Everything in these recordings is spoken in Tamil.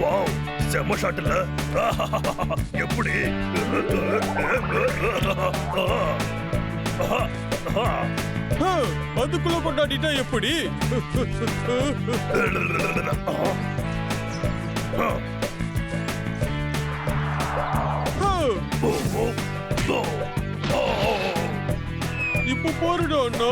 வாவ் செம்ம ஷாட்ல எப்படி? அதுக்குள்ள கொண்டாடிட்டா எப்படி? இப்போ போருடா அண்ணா.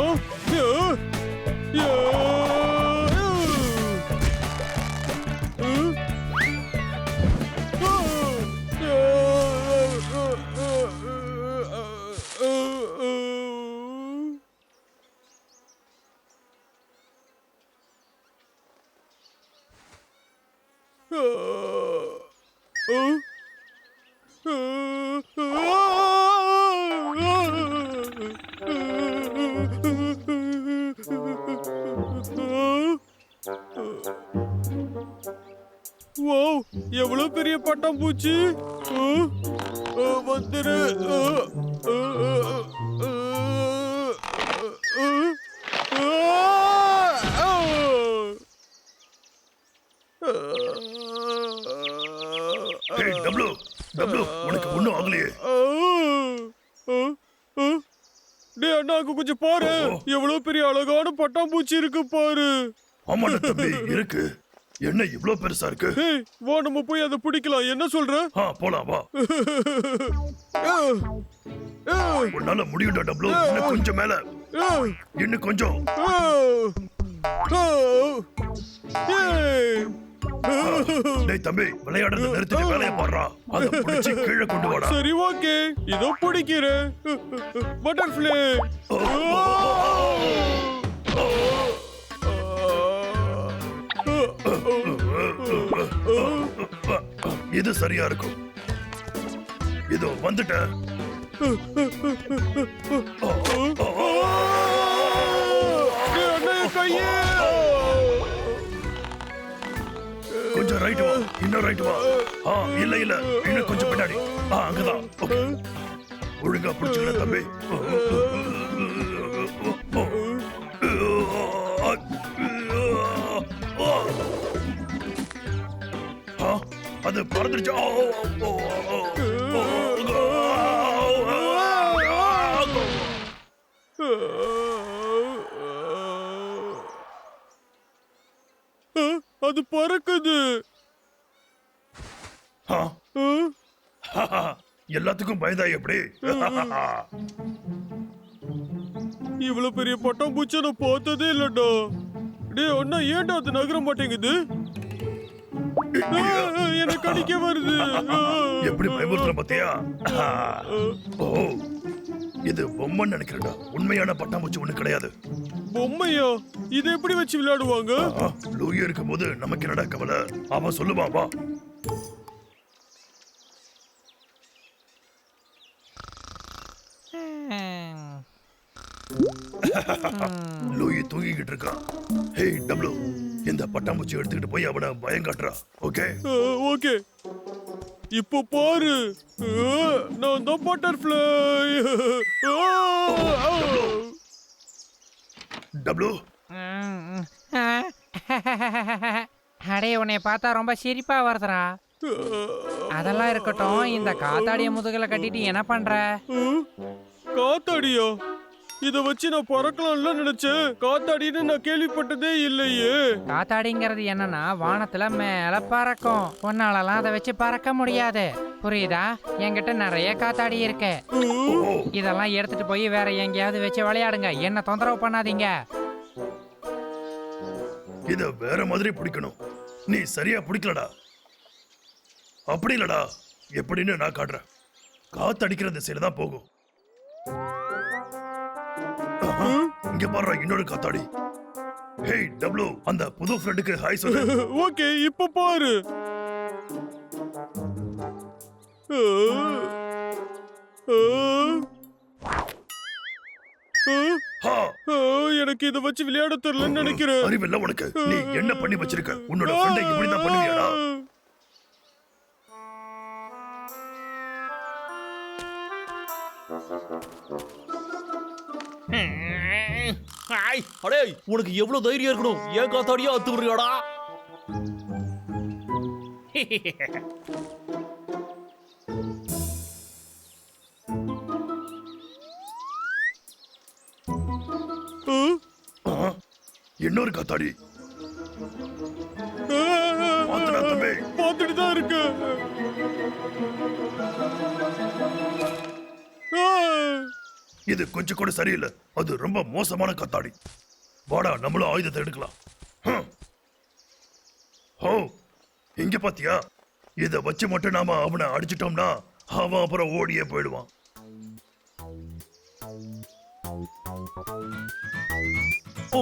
எவ்வளவு பெரிய பட்டாம்பூச்சி ஆ, ஆ, வந்துரு உனக்கு ஒண்ணும் ஆகலையே ஆ, ஆ, ஆ. அண்ணா அங்க கொஞ்சம் பாரு எவ்வளவு பெரிய அழகான பட்டாம்பூச்சி இருக்கு பாரு ஆமாடா தம்பி இருக்கு என்ன இவ்ளோ பெருசா இருக்கு? வா நம்ம போய் அதை பிடிக்கலாம். என்ன சொல்ற? ஆ போலாம் வா. உன்னால முடியும்டா டப்ளு. இன்னும் கொஞ்சம் மேல. இன்னும் கொஞ்சம். டேய் தம்பி விளையாடுறத நிறுத்திட்டு வேலையை பாடுறா. அதை பிடிச்சு கீழே கொண்டு வாடா. சரி ஓகே. இதோ பிடிக்கிறேன். பட்டர்ஃப்ளை. இது சரியா இருக்கும். இதோ வந்துட்டேன் கொஞ்சம் ரைட் வா இன்னும் ரைட் வா. ஆ இல்ல இல்ல இன்னும் கொஞ்சம் பின்னாடி. ஆ அங்கதான். ஓகே. ஒழுங்கா பிடிச்சுக்கிற தம்பி. அது பறந்துருச்சு அது பறக்குது எல்லாத்துக்கும் பயந்தா எப்படி இவ்வளவு பெரிய பட்டாம்பூச்சி நான் பார்த்ததே இல்லடா டே அண்ணா ஏன்டா அது நகர மாட்டேங்குது எனக்கு அடிக்க வருது. எப்படி பயமுறுத்துற பாத்தியா? ஓ. இது பொம்மைன்னு நினைக்கிறேன்டா. உண்மையான பட்டாம்பூச்சி ஒண்ணு கிடையாது. பொம்மையா? இதை எப்படி வச்சு விளையாடுவாங்க? லூயி இருக்கும்போது நமக்கு என்னடா கவலை? அவன் சொல்லுவான் வா. லூயி தூங்கிக்கிட்டு இருக்கான். ஹேய் டப்ளு இந்த பட்டாம்பூச்சி எடுத்துக்கிட்டு போய் அவனை பயம் காட்டுறா. ஓகே ஓகே இப்போ பாரு. நான் தான் பட்டர்ஃப்ளை டப்ளு அடே உன்னை பார்த்தா ரொம்ப சிரிப்பா வருதுடா. அதெல்லாம் இருக்கட்டும் இந்த காத்தாடிய முதுகுல கட்டிட்டு என்ன பண்ற? காத்தாடியா? இத வச்சு நான் பறக்கலாம்ல நினைச்சேன். காத்தாடின்னு நான் கேள்விப்பட்டதே இல்லையே. காத்தாடிங்கிறது என்னன்னா வானத்துல மேல பறக்கும். உன்னாலலாம் அதை வச்சு பறக்க முடியாது. புரியுதா? என்கிட்ட நிறைய காத்தாடி இருக்கு. இதெல்லாம் எடுத்துட்டு போய் வேற எங்கேயாவது வச்சு விளையாடுங்க. என்ன தொந்தரவு பண்ணாதீங்க. இத வேற மாதிரி பிடிக்கணும். நீ சரியா பிடிக்கலடா. அப்படி இல்லடா. எப்படின்னு நான் காட்டுறேன். காத்தடிக்கிற திசையில தான் போகும். இங்க பாரு இன்னொரு காத்தாடி. ஹேய் டப்ளு அந்த புது ஃப்ரெண்டுக்கு ஹாய் சொல்லு. ஓகே இப்போ பாரு. எனக்கு இத வச்சு விளையாட தெரியலன்னு நினைக்கிறேன். அறிவில்ல உனக்கு. நீ என்ன பண்ணி வச்சிருக்க? உன்னோட ஃப்ரெண்டை இப்படிதான் பண்ணுவியாடா? ஹாய் அடே உனக்கு எவ்வளவு தைரியம் இருக்கணும்? ஏன் காத்தாடியா அத்து விடுறியாடா? ஆ, இன்னொரு காத்தாடி? இது கொஞ்சம் கூட சரியில்லை. அது ரொம்ப மோசமான காத்தாடி. வாடா நம்மளும் ஆயுதத்தை எடுக்கலாம். ஓ இங்க பாத்தியா? இத வச்சு மட்டும் நாம அவனை அடிச்சிட்டோம்னா அவன் அப்புறம் ஓடியே போயிடுவான். ஓ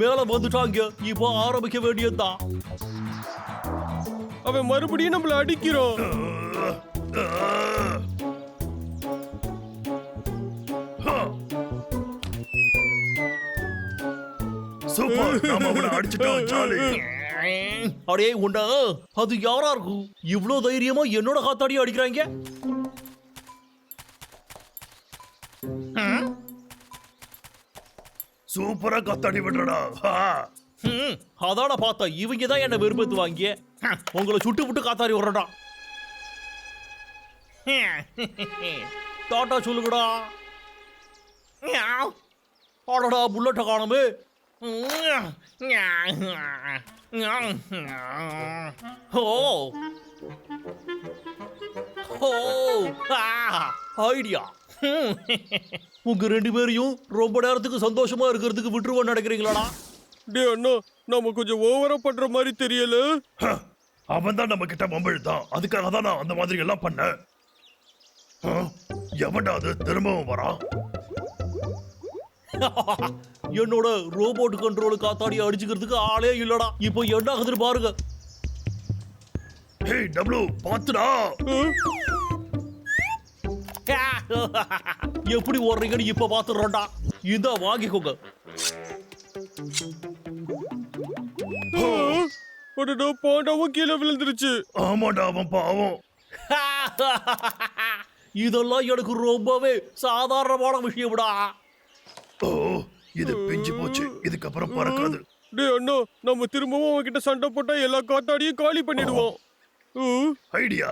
மேல வந்துட்டாங்க. இப்போ ஆரம்பிக்க வேண்டியதுதான். அவன் மறுபடியும் நம்மள அடிக்கிறான். சூப்பர். நாம அவனை அடிச்சிட்டோம் சாலி அடே உண்டா அது யாரா இருக்கும்? இவ்ளோ தைரியமா என்னோட காத்தாடி அடிக்கிறாங்க? சூப்பரா காத்தாடி விடுறடா. அதான பார்த்தேன் இவங்க தான் என்ன வெறுப்பேத்துவாங்க. ஹம், உங்களை சுட்டு விட்டு காத்தாடி விடுறடா. டாட்டா சொல்லுங்கடா. அடடா புல்லட்ட காணுமே. ஓ ஓ ஐடியா உங்க ரெண்டு பேரையும் ரொம்ப நேரத்துக்கு சந்தோஷமா இருக்கிறதுக்கு விட்டுருவோம் நினைக்கிறீங்களாடா? டே அண்ணா நம்ம கொஞ்சம் ஓவரா பண்ற மாதிரி தெரியல. அவன் தான் நம்ம கிட்ட மம்பிழ்தான் அதுக்காக தான் நான் அந்த மாதிரி எல்லாம் பண்ணேன். ஆ, எவன்டா அது? திரும்பவும் வரான். என்னோட ரோபோட் கண்ட்ரோல் காத்தாடி அடிச்சுக்கிறதுக்கு ஆளே இல்லடா. இப்போ என்ன ஆகுதுன்னு பாருங்க. ஹே டபுளு பாத்துடா எப்படி ஓடுறீங்கன்னு இப்ப பாத்துறோம்டா. இந்த வாங்கிக்கோங்க. அடடா பாண்டாவும் கீழே விழுந்துருச்சு. ஆமாடா அவன் பாவம். இதெல்லாம் எனக்கு ரொம்பவே சாதாரணமான விஷயம்டா. ஓ இது பிஞ்சு போச்சு. இதுக்கப்புறம் பறக்காது. டே அண்ணா நம்ம திரும்பவும் அவன்கிட்ட சண்டை போட்டா எல்லா காத்தாடியும் காலி பண்ணிடுவோம். ஐடியா?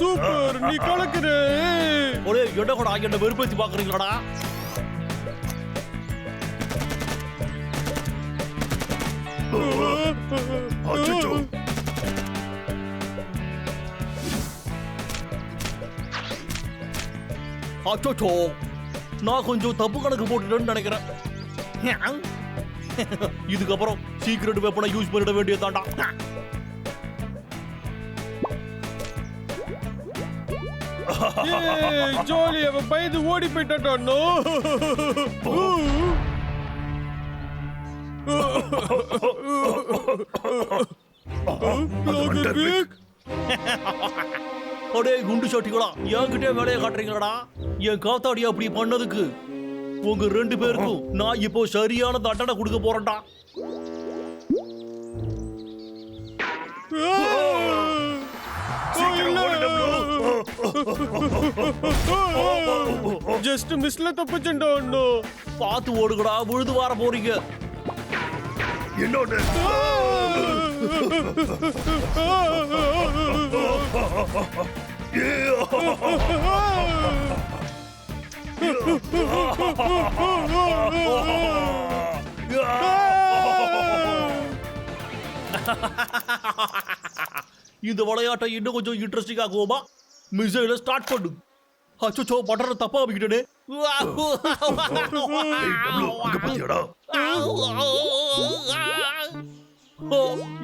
சூப்பர் நீ கலக்குற. ஒரே என்னடா என்ன வெறுப்பேத்தி பாக்குறீங்களாடா? அச்சச்சோ. நான் கொஞ்சம் தப்பு கணக்கு போட்டுட்டேன்னு நினைக்கிறேன். இதுக்கப்புறம் சீக்கிரட் வெப்பனை யூஸ் பண்ணிட வேண்டியதாண்டா ஏய், ஜாலி அவன் பயந்து ஓடி போயிட்டான் அண்ணா ஊ. அது வந்துட்டார் பிக். அடே குண்டு சட்டிகளா என்கிட்டே வேலையை காட்டுறீங்களடா? என் காத்தாடி அப்படி பண்ணதுக்கு உங்க ரெண்டு பேருக்கும் நான் இப்போ சரியான தண்டனை கொடுக்க போறேன்டா. ஜஸ்ட் மிஸ்ல தப்பிச்சண்டா அண்ணா. பார்த்து ஓடுங்கடா விழுது வர போறீங்க. என்னோட இந்த விளையாட்டை இன்னும் கொஞ்சம் இன்ட்ரெஸ்டிங் ஆகுவோமா மிசைல ஸ்டார்ட் பண்ணு. அச்சோ பட்டரை தப்பா அமைக்கிட்டே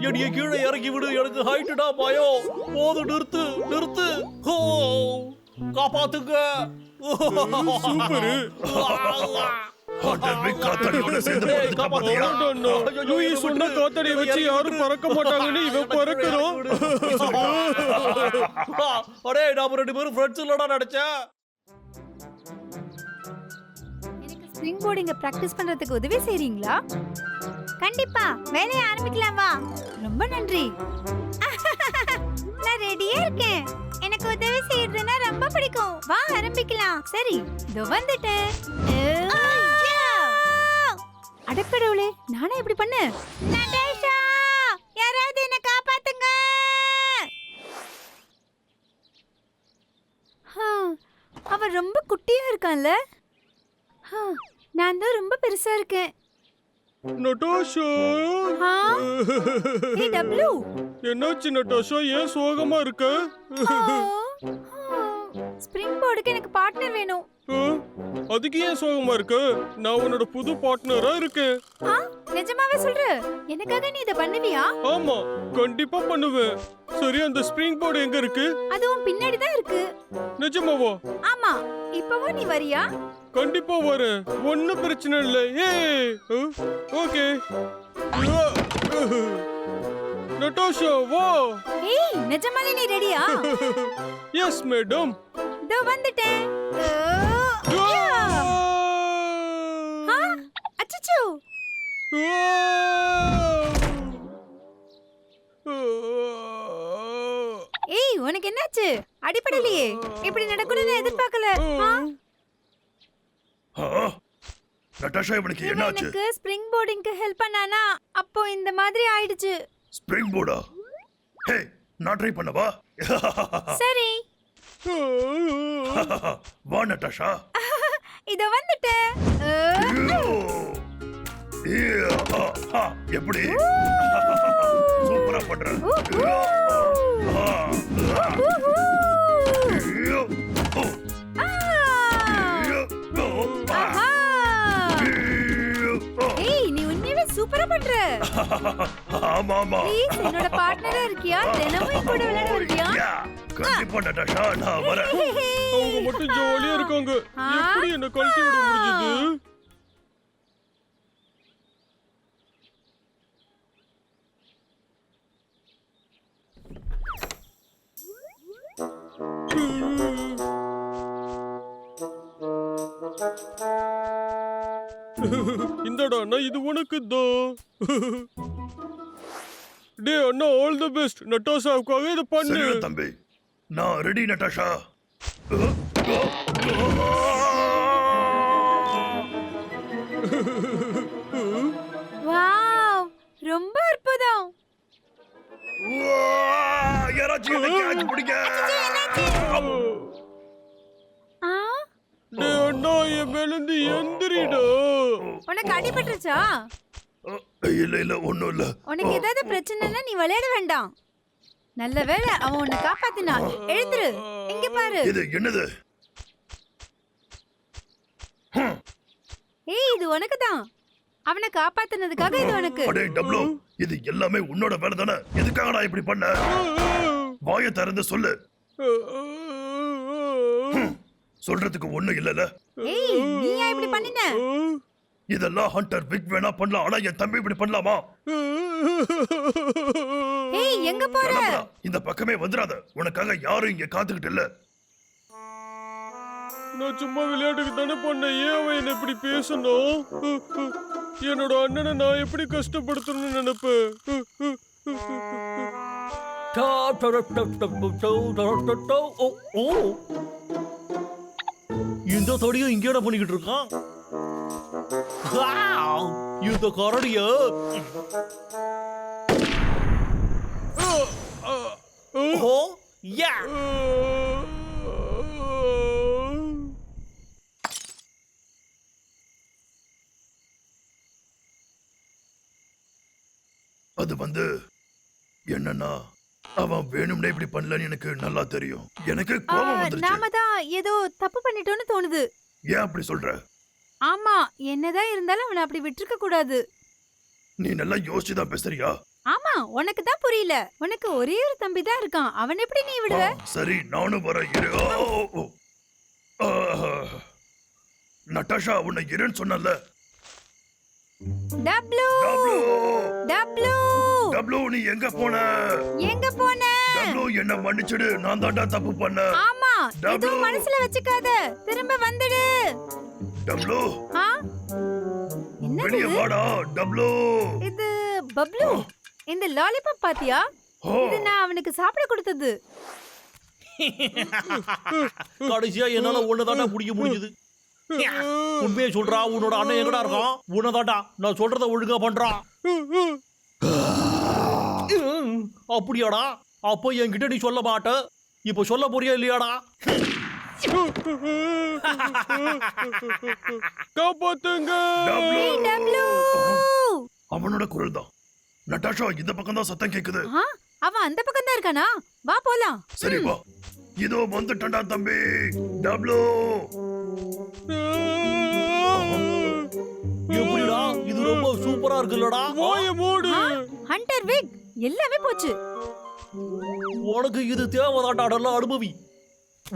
என்னைய கீழே இறக்கி விடு எனக்கு ஹைட்டுடா பயம் போது நிறுத்து நிறுத்து. ஓ காப்பாத்துங்க. சூப்பரு. சொன்ன. காத்தாடியை வச்சு யாரும். பறக்க மாட்டாங்கன்னு இவன் பறக்கிறான் அடே நாம ரெண்டு பேரும் ஃப்ரெண்ட்ஸ் இல்லடா நினைச்சேன். ஸ்விங் போர்டிங்க பிராக்டிஸ் பண்றதுக்கு உதவி செய்றீங்களா? கண்டிப்பா. வேலையை ஆரம்பிக்கலாம் வா. ரொம்ப நன்றி. நான் ரெடியா இருக்கேன். எனக்கு உதவி செய்யறதுன்னா ரொம்ப பிடிக்கும். வா ஆரம்பிக்கலாம். சரி இதோ வந்துட்டேன் அடக்கடவுளே நானே இப்படி பண்ணு? நடாஷா யாராவது என்ன காப்பாத்துங்க. அவன் ரொம்ப குட்டியா இருக்கான்ல. நான் தான் ரொம்ப பெருசா இருக்கேன். நட்டாஷா? ஏய் டப்ளு என்னாச்சு நட்டாஷா? ஏன் சோகமா இருக்க? ஸ்ப்ரிங் போர்டுக்கு எனக்கு பார்ட்னர் வேணும்? அதுக்கு ஏன் சோகமா இருக்க? நான் உன்னோட புது பார்ட்னரா இருக்கேன். நிஜமாவே சொல்ற? எனக்காக நீ இத பண்ணுவியா? ஆமா கண்டிப்பா பண்ணுவேன். சரி அந்த ஸ்ப்ரிங் போர்டு எங்க இருக்கு? அதுவும் பின்னாடி தான் இருக்கு. நிஜமாவா? ஆமா இப்பவும் நீ வரியா? கண்டிப்பா வரேன். ஒன்னும் பிரச்சனை இல்லை. ஏ ஓகே. நட்டாஷா வா. ஏய் நிஜமாலே நீ ரெடியா? எஸ் மேடம் இதோ வந்துட்டேன். அச்சச்சோ. ஏய் உனக்கு என்னாச்சு? அடிப்படலையே இப்படி நடக்கணும்னு எதிர்பார்க்கல? நட்டாஷா இவனுக்கு இவன் என்னாச்சு? எனக்கு ஸ்ப்ரிங் போர்டிங்க்கு ஹெல்ப் பண்ணானா அப்போ இந்த மாதிரி ஆயிடுச்சு. ஸ்ப்ரிங் போர்டா ஹே நான் ட்ரை பண்ணவா? சரி. வா நட்டாஷா. இத ஆ, எப்படி? சூப்பரா பண்ற. பண்ற ஆமா ஆமா ப்ளீஸ் என்னோட பார்ட்னரா இருக்கியா? தினமும் என் கூட விளையாட வருவியா? யா, கண்டிப்பா நட்டாஷா நான் வரேன். அவங்க மட்டும் ஜாலியா இருக்காங்க? எப்படி என்ன கழட்டி விட முடிஞ்சது இந்தடா அண்ணா இது உனக்கு தான் டே அண்ணா ஆல் தி பெஸ்ட் நட்டாசாவுக்காக இதை பண்ணு. சரிடா தம்பி. நான் ரெடி நட்டாஷா. வாவ் ரொம்ப அற்புதம். யாராச்சும் ஆ டே அண்ணா என் மேலேருந்து எந்திரிடா. உனக்கு அடிபட்டுருச்சா? இல்ல இல்ல ஒண்ணும் இல்ல. உனக்கு ஏதாவது பிரச்சனைனா நீ விளையாட வேண்டாம். நல்ல வேளை அவன் உன்னை காப்பாத்தினான் எழுந்துரு இங்க பாரு. இது என்னது? ஏய் இது உனக்கு தான் அவனை காப்பாத்துனதுக்காக இது உனக்கு. அடே டப்ளு இது எல்லாமே உன்னோட வேலை தானே எதுக்காக நான் இப்படி பண்ண வாயை திறந்து சொல்லு. சொல்றதுக்கு ஒண்ணு இல்லல ஏய் நீ இப்படி பண்ணின? இதெல்லாம் ஹண்டர் பிக் வேணா பண்ணலாம் ஆனா என் தம்பி இப்படி பண்ணலாமா? ஏய் எங்க போற? இந்த பக்கமே வந்துராத உனக்காக யாரும் இங்க காத்துக்கிட்டு இல்ல. நான் சும்மா விளையாட்டுக்கு தானே பண்ணேன். ஏன் அவன் என்ன இப்படி பேசணும்? என்னோட அண்ணனை நான் எப்படி கஷ்டப்படுத்தணும்னு நினைப்பேன்? ஓ ஓ. இந்த தடியும் இங்கே பண்ணிக்கிட்டு இருக்கான். இந்த கரடிய. ஓ யா. அது வந்து என்னன்னா அவன் வேணும்னே இப்படி பண்ணலன்னு எனக்கு நல்லா தெரியும். எனக்கு கோபம் வந்துருச்சு. நாம தான் ஏதோ தப்பு பண்ணிட்டோம்னு தோணுது. ஏன் அப்படி சொல்ற? ஆமா என்னதான் இருந்தாலும் அவனை அப்படி விட்டுருக்க கூடாது. நீ நல்லா யோசிச்சு தான் பேசுறியா? ஆமா உனக்கு தான் புரியல. உனக்கு ஒரே ஒரு தம்பி தான் இருக்கான். அவன் எப்படி நீ விடுவ? ஆ, சரி நானும் வரேன். இரு. ஓ, ஓ. ஆ, நட்டாஷா உன்னை இருன்னு சொன்னல டப்ளு. டப்ளு. டப்ளு நீ எங்க போன? எங்க போன? டப்ளு என்ன மன்னிச்சிடு நான் தான்டா தப்பு பண்ணேன் ஆமா டப்ளு. எதுவும் மனசுல வச்சுக்காத. திரும்ப வந்துடு. டப்ளு ஆ? என்னது வெளியே இது? வாடா டப்ளு இது பப்ளு. இந்த லாலிபாப் பாத்தியா? இது நான் அவனுக்கு சாப்பிட கொடுத்தது. கடைசியா என்னால ஒண்ணுதான்டா பிடிக்க முடியுது உண்மையை சொல்றா உன்னோட அண்ணன் எங்கடா இருக்கான்? உன்னதாண்டா நான் சொல்றத ஒழுங்கா பண்றான். அப்படியாடா? அப்போ என்கிட்ட நீ சொல்ல மாட்ட. இப்போ சொல்ல போறியா இல்லையாடா? காப்பாத்துங்க. அவனோட குரல் தான் நட்டாஷா இந்த பக்கம் தான் சத்தம் கேக்குது. அவன் அந்த பக்கம் தான் இருக்கானா? வா போலாம். சரி வா. இதோ வந்துட்டா தம்பி. டப்ளு. எப்படிடா? இது ரொம்ப சூப்பரா இருக்குல்லடா. வாய மூடு. ஹண்டர் விக். எல்லாமே போச்சு. உனக்கு இது தேவைதாண்டா நல்லா அனுபவி.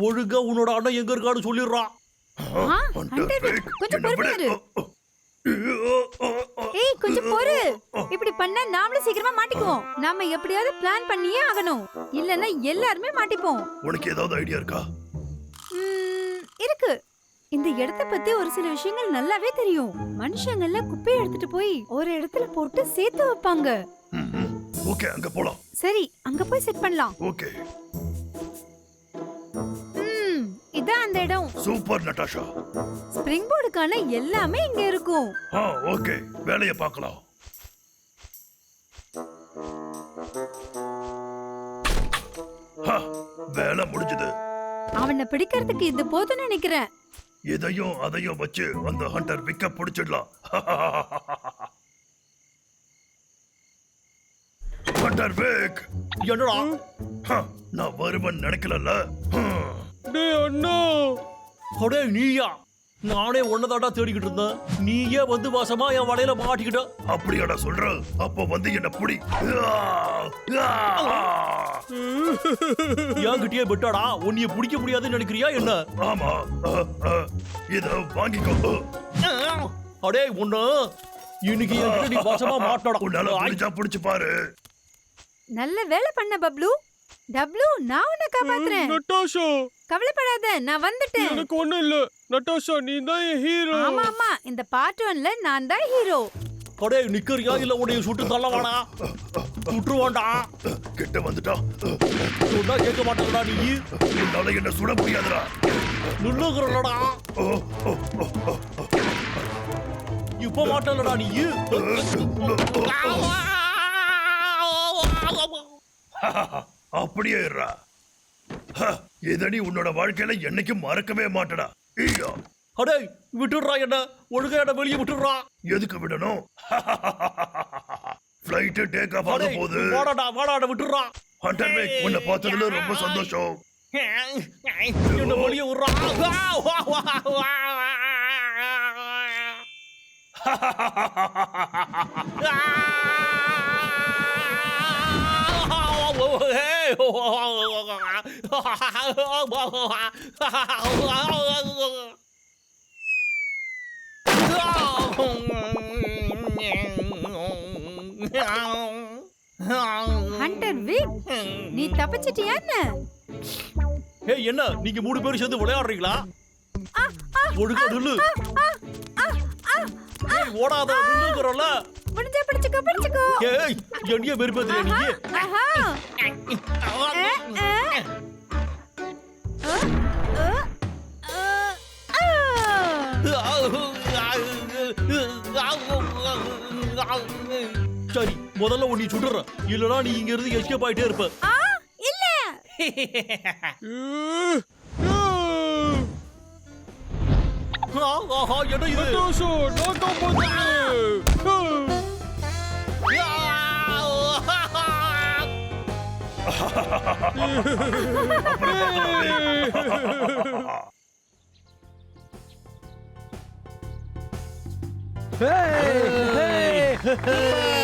ஒழுங்கா உன்னோட அண்ணன் எங்க இருக்கான்னு சொல்லிடுறான். கொஞ்சம் பொறுமையா இரு. ஏய் கொஞ்சம் பொறு. இப்படி பண்ணா நாமளும் சீக்கிரமா மாட்டிக்குவோம். நாம எப்படியாவது பிளான் பண்ணியே ஆகணும். இல்லன்னா எல்லாருமே மாட்டிப்போம். உனக்கு ஏதாவது ஐடியா இருக்கா? இருக்கு. இந்த இடத்த பத்தி ஒரு சில விஷயங்கள் நல்லாவே தெரியும். மனுஷங்கள்ல குப்பையை எடுத்துட்டு போய் ஒரு இடத்துல போட்டு சேர்த்து வைப்பாங்க. ஓகே அங்க போலாம். சரி அங்க போய் செட் பண்ணலாம். ஓகே ம், இதான் அந்த இடம். சூப்பர் நட்டாஷா ஸ்ப்ரிங் போர்டுக்கான எல்லாமே இங்க இருக்கும். ஆ ஓகே வேலையை பார்க்கலாம். ஹா, வேலை முடிஞ்சது. அவனை பிடிக்கிறதுக்கு இது போதும்னு நினைக்கிறேன். இதையும் அதையும் வச்சு அந்த ஹண்டர் விக்க பிடிச்சிடலாம். ஹண்டர் விக் என்னடா? ஹ, நான் வருவன் நினைக்கலல்ல. டேய் அண்ணா. அடே நீயா? நானே ஒன்னதாடா தேடிக்கிட்டு இருந்தேன். நீயே வந்து வாசமா என் வலையில மாட்டிக்கிட்ட. அப்படியாடா சொல்ற? அப்ப வந்து என்ன புடி. என்கிட்டயே விட்டாடா. உன்னைய பிடிக்க முடியாதுன்னு நினைக்கிறியா என்ன? ஆமா. இத வாங்கிக்கோ. அடே உன்ன. இன்னைக்கு என்கிட்ட நீ வாசமா உன்னால மாட்டடா புடிச்சா புடிச்சு பாரு. நல்ல வேலை பண்ண பப்ளு. டப்ளு நான் உன்னை காப்பாத்துறேன். நட்டாஷா. கவலைப்படாத நான் வந்துட்டேன். எனக்கு ஒண்ணும் இல்ல. நட்டாஷா நீ தான் என் ஹீரோ. ஆமா ஆமா. இந்த பார்ட் ஒன்ல நான் தான் ஹீரோ. அடே நிக்கறியா? இல்ல உன்னைய சுட்டு தள்ளவாடா சுட்டுருவான்டா. கிட்ட வந்துட்டா. சொன்னா கேட்க மாட்டேங்கடா நீ. உன்னால என்ன சுட முடியாதுடா. ஓ. இப்ப மாட்டலடா நீ. அப்படியே இருடா. ஹ, இத நீ உன்னோட வாழ்க்கையில என்னைக்கும் மறக்கவே மாட்டடா. ஐயோ. அடே விட்டுடுறா என்ன? ஒழுங்கா என்ன வெளியே விட்டுடுறா? எதுக்கு விடணும்? ஃப்ளைட் டேக் ஆஃப் ஆக போகுது வாடாடா வாடாடா விட்டுடுறா. ஹண்டர் மேக் உன்னை பார்த்ததுல ரொம்ப சந்தோஷம். என்ன வெளியே விடுறா? ஹண்டர் விக் நீ தப்பிச்சிட்டியா என்ன? ஏய் என்ன? நீங்க மூணு பேரும் சேர்ந்து விளையாடுறீங்களா? ஒழுங்கா நில்லு. ஓடாத நில்லுங்கறல முடிஞ்சா பிடிச்சுக்கோ பிடிச்சுக்கோ ஏய் என்னைய வெறுப்பேத்துறியா நீ? ஆஹா அ, அ. அ, அ, அ, ஆ. சரி முதல்ல உன்னை சுடுறேன் இல்லனா நீ இங்க இருந்து எஸ்கேப் ஆயிட்டே இருப்ப. ஆ, இல்ல. ஆஹா என்ன இது? நட்டாஷா நான் அப்புறம் 要啊！哈哈，哈哈哈哈哈哈！嘿嘿嘿！